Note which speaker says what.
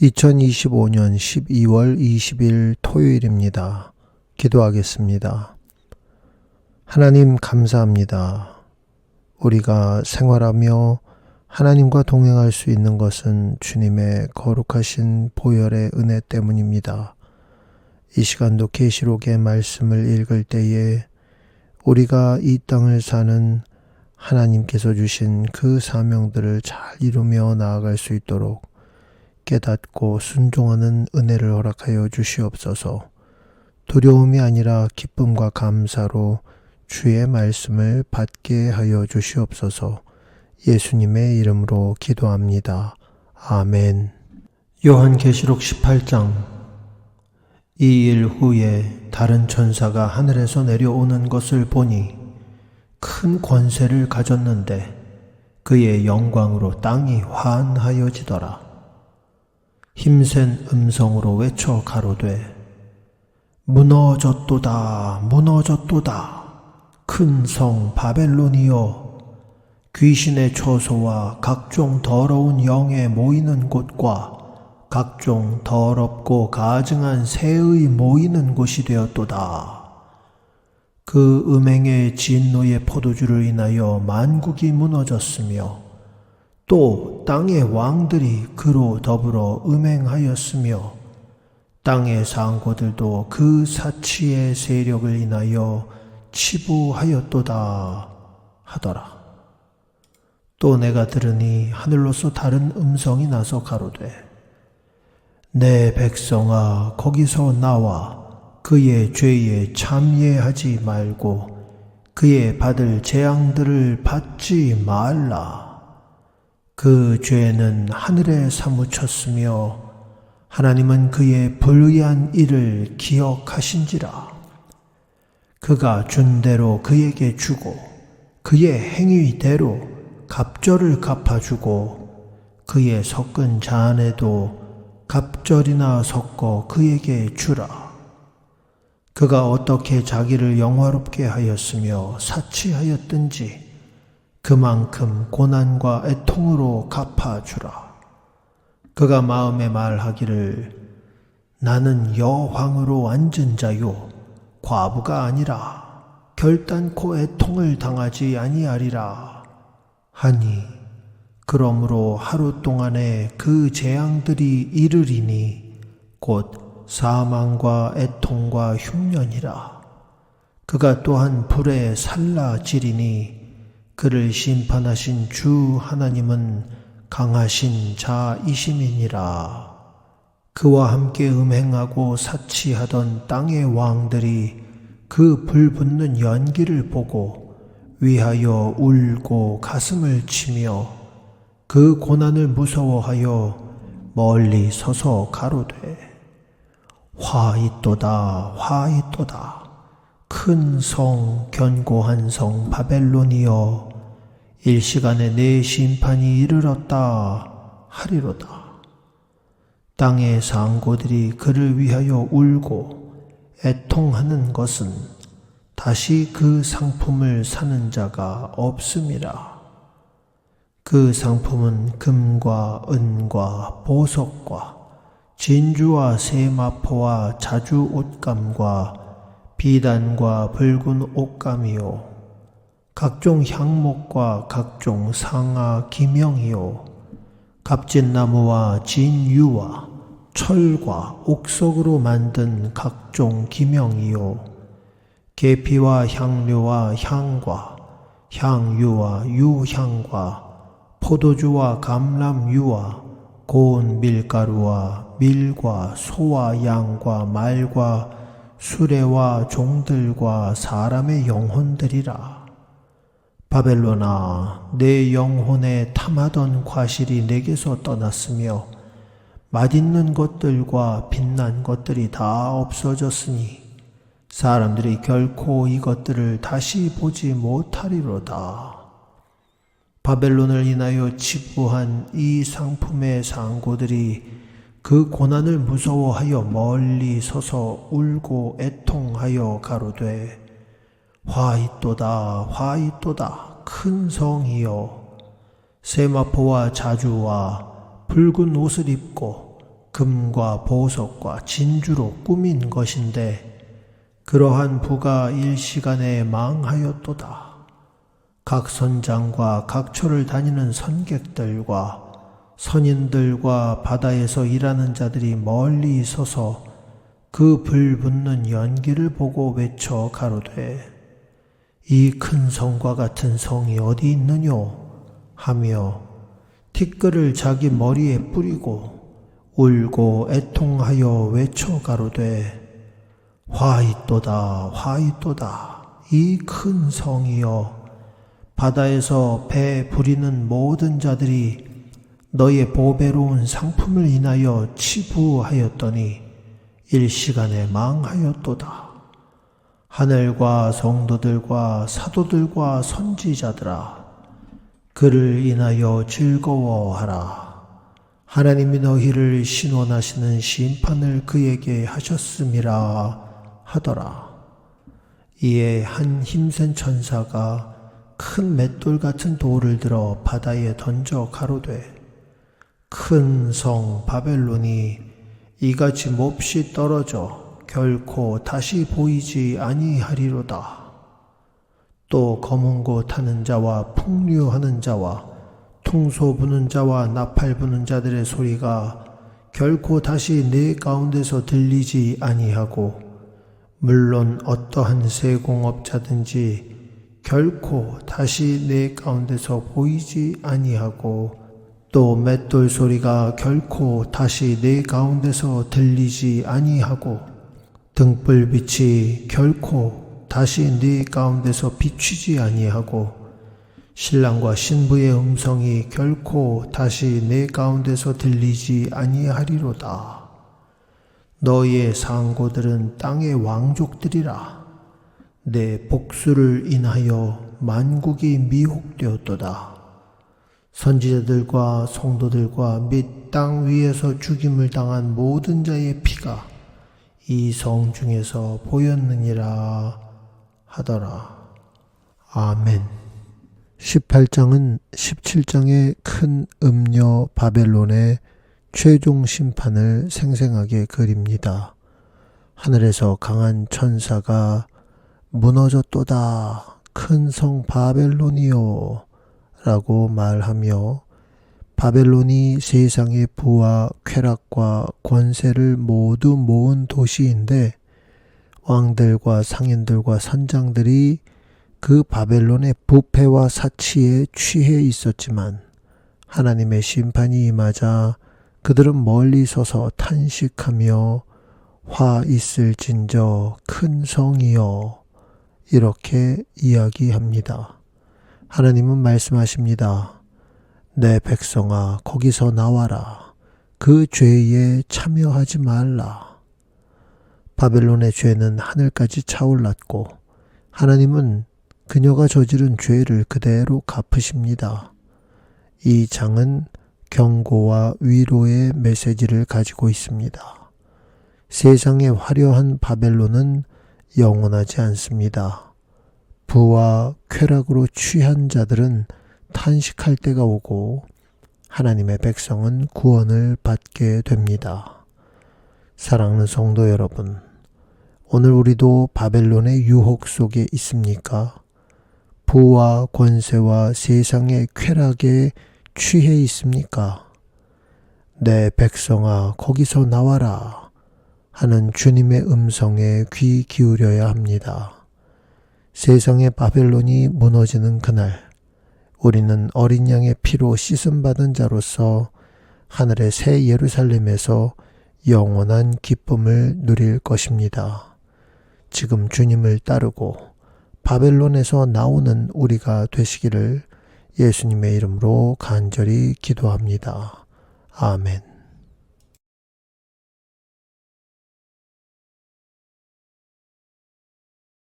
Speaker 1: 2025년 12월 20일 토요일입니다. 기도하겠습니다. 하나님 감사합니다. 우리가 생활하며 하나님과 동행할 수 있는 것은 주님의 거룩하신 보혈의 은혜 때문입니다. 이 시간도 계시록의 말씀을 읽을 때에 우리가 이 땅을 사는 하나님께서 주신 그 사명들을 잘 이루며 나아갈 수 있도록 깨닫고 순종하는 은혜를 허락하여 주시옵소서. 두려움이 아니라 기쁨과 감사로 주의 말씀을 받게 하여 주시옵소서. 예수님의 이름으로 기도합니다. 아멘. 요한계시록 18장 이 일 후에 다른 천사가 하늘에서 내려오는 것을 보니 큰 권세를 가졌는데 그의 영광으로 땅이 환하여지더라. 힘센 음성으로 외쳐 가로되 무너졌도다 무너졌도다 큰 성 바벨론이여 귀신의 처소와 각종 더러운 영에 모이는 곳과 각종 더럽고 가증한 새의 모이는 곳이 되었도다. 그 음행의 진노의 포도주를 인하여 만국이 무너졌으며 또 땅의 왕들이 그로 더불어 음행하였으며 땅의 상고들도 그 사치의 세력을 인하여 치부하였도다 하더라. 또 내가 들으니 하늘로서 다른 음성이 나서 가로되 내 백성아 거기서 나와 그의 죄에 참예하지 말고 그의 받을 재앙들을 받지 말라. 그 죄는 하늘에 사무쳤으며 하나님은 그의 불의한 일을 기억하신지라. 그가 준 대로 그에게 주고 그의 행위대로 갑절을 갚아주고 그의 섞은 잔에도 갑절이나 섞어 그에게 주라. 그가 어떻게 자기를 영화롭게 하였으며 사치하였든지 그만큼 고난과 애통으로 갚아주라. 그가 마음에 말하기를 나는 여황으로 앉은 자요 과부가 아니라 결단코 애통을 당하지 아니하리라 하니 그러므로 하루 동안에 그 재앙들이 이르리니 곧 사망과 애통과 흉년이라 그가 또한 불에 살라지리니 그를 심판하신 주 하나님은 강하신 자이심이니라. 그와 함께 음행하고 사치하던 땅의 왕들이 그 불붙는 연기를 보고 위하여 울고 가슴을 치며 그 고난을 무서워하여 멀리 서서 가로되 화 있도다 화 있도다 큰 성 견고한 성 바벨론이여 일시간에 내 심판이 이르렀다 하리로다. 땅의 상고들이 그를 위하여 울고 애통하는 것은 다시 그 상품을 사는 자가 없음이라. 그 상품은 금과 은과 보석과 진주와 세마포와 자주 옷감과 비단과 붉은 옷감이요. 각종 향목과 각종 상아 기명이요 갑진나무와 진유와 철과 옥석으로 만든 각종 기명이요 계피와 향료와 향과 향유와 유향과 포도주와 감람유와 고운 밀가루와 밀과 소와 양과 말과 수레와 종들과 사람의 영혼들이라. 바벨로나 내 영혼에 탐하던 과실이 내게서 떠났으며 맛있는 것들과 빛난 것들이 다 없어졌으니 사람들이 결코 이것들을 다시 보지 못하리로다. 바벨론을 인하여 치부한 이 상품의 상고들이 그 고난을 무서워하여 멀리 서서 울고 애통하여 가로되 화 있도다 화 있도다 큰 성이여 세마포와 자주와 붉은 옷을 입고 금과 보석과 진주로 꾸민 것인데 그러한 부가 일시간에 망하였도다. 각 선장과 각 초를 다니는 선객들과 선인들과 바다에서 일하는 자들이 멀리 서서 그 불 붙는 연기를 보고 외쳐 가로되 이 큰 성과 같은 성이 어디 있느뇨 하며 티끌을 자기 머리에 뿌리고 울고 애통하여 외쳐 가로되 화 있도다 화 있도다 이 큰 성이여 바다에서 배 부리는 모든 자들이 너의 보배로운 상품을 인하여 치부하였더니 일시간에 망하였도다. 하늘과 성도들과 사도들과 선지자들아, 그를 인하여 즐거워하라. 하나님이 너희를 신원하시는 심판을 그에게 하셨음이라 하더라. 이에 한 힘센 천사가 큰 맷돌 같은 돌을 들어 바다에 던져 가로되 큰 성 바벨론이 이같이 몹시 떨어져 결코 다시 보이지 아니하리로다. 또 검은 고 타는 자와 풍류하는 자와 퉁소 부는 자와 나팔 부는 자들의 소리가 결코 다시 내 가운데서 들리지 아니하고 물론 어떠한 세공업자든지 결코 다시 내 가운데서 보이지 아니하고 또 맷돌 소리가 결코 다시 내 가운데서 들리지 아니하고 등불빛이 결코 다시 네 가운데서 비추지 아니하고 신랑과 신부의 음성이 결코 다시 내 가운데서 들리지 아니하리로다. 너희의 상고들은 땅의 왕족들이라. 내 복수를 인하여 만국이 미혹되었도다. 선지자들과 성도들과 및 땅 위에서 죽임을 당한 모든 자의 피가 이 성 중에서 보였느니라 하더라. 아멘. 18장은 17장의 큰 음녀 바벨론의 최종 심판을 생생하게 그립니다. 하늘에서 강한 천사가 무너졌도다. 큰 성 바벨론이요. 라고 말하며 바벨론이 세상의 부와 쾌락과 권세를 모두 모은 도시인데 왕들과 상인들과 선장들이 그 바벨론의 부패와 사치에 취해 있었지만 하나님의 심판이 임하자 그들은 멀리 서서 탄식하며 화 있을 진저 큰 성이여 이렇게 이야기합니다. 하나님은 말씀하십니다. 내 백성아, 거기서 나와라. 그 죄에 참여하지 말라. 바벨론의 죄는 하늘까지 차올랐고, 하나님은 그녀가 저지른 죄를 그대로 갚으십니다. 이 장은 경고와 위로의 메시지를 가지고 있습니다. 세상의 화려한 바벨론은 영원하지 않습니다. 부와 쾌락으로 취한 자들은 탄식할 때가 오고 하나님의 백성은 구원을 받게 됩니다. 사랑하는 성도 여러분, 오늘 우리도 바벨론의 유혹 속에 있습니까? 부와 권세와 세상의 쾌락에 취해 있습니까? 내 백성아, 거기서 나와라. 하는 주님의 음성에 귀 기울여야 합니다. 세상의 바벨론이 무너지는 그날, 우리는 어린 양의 피로 씻음받은 자로서 하늘의 새 예루살렘에서 영원한 기쁨을 누릴 것입니다. 지금 주님을 따르고 바벨론에서 나오는 우리가 되시기를 예수님의 이름으로 간절히 기도합니다. 아멘.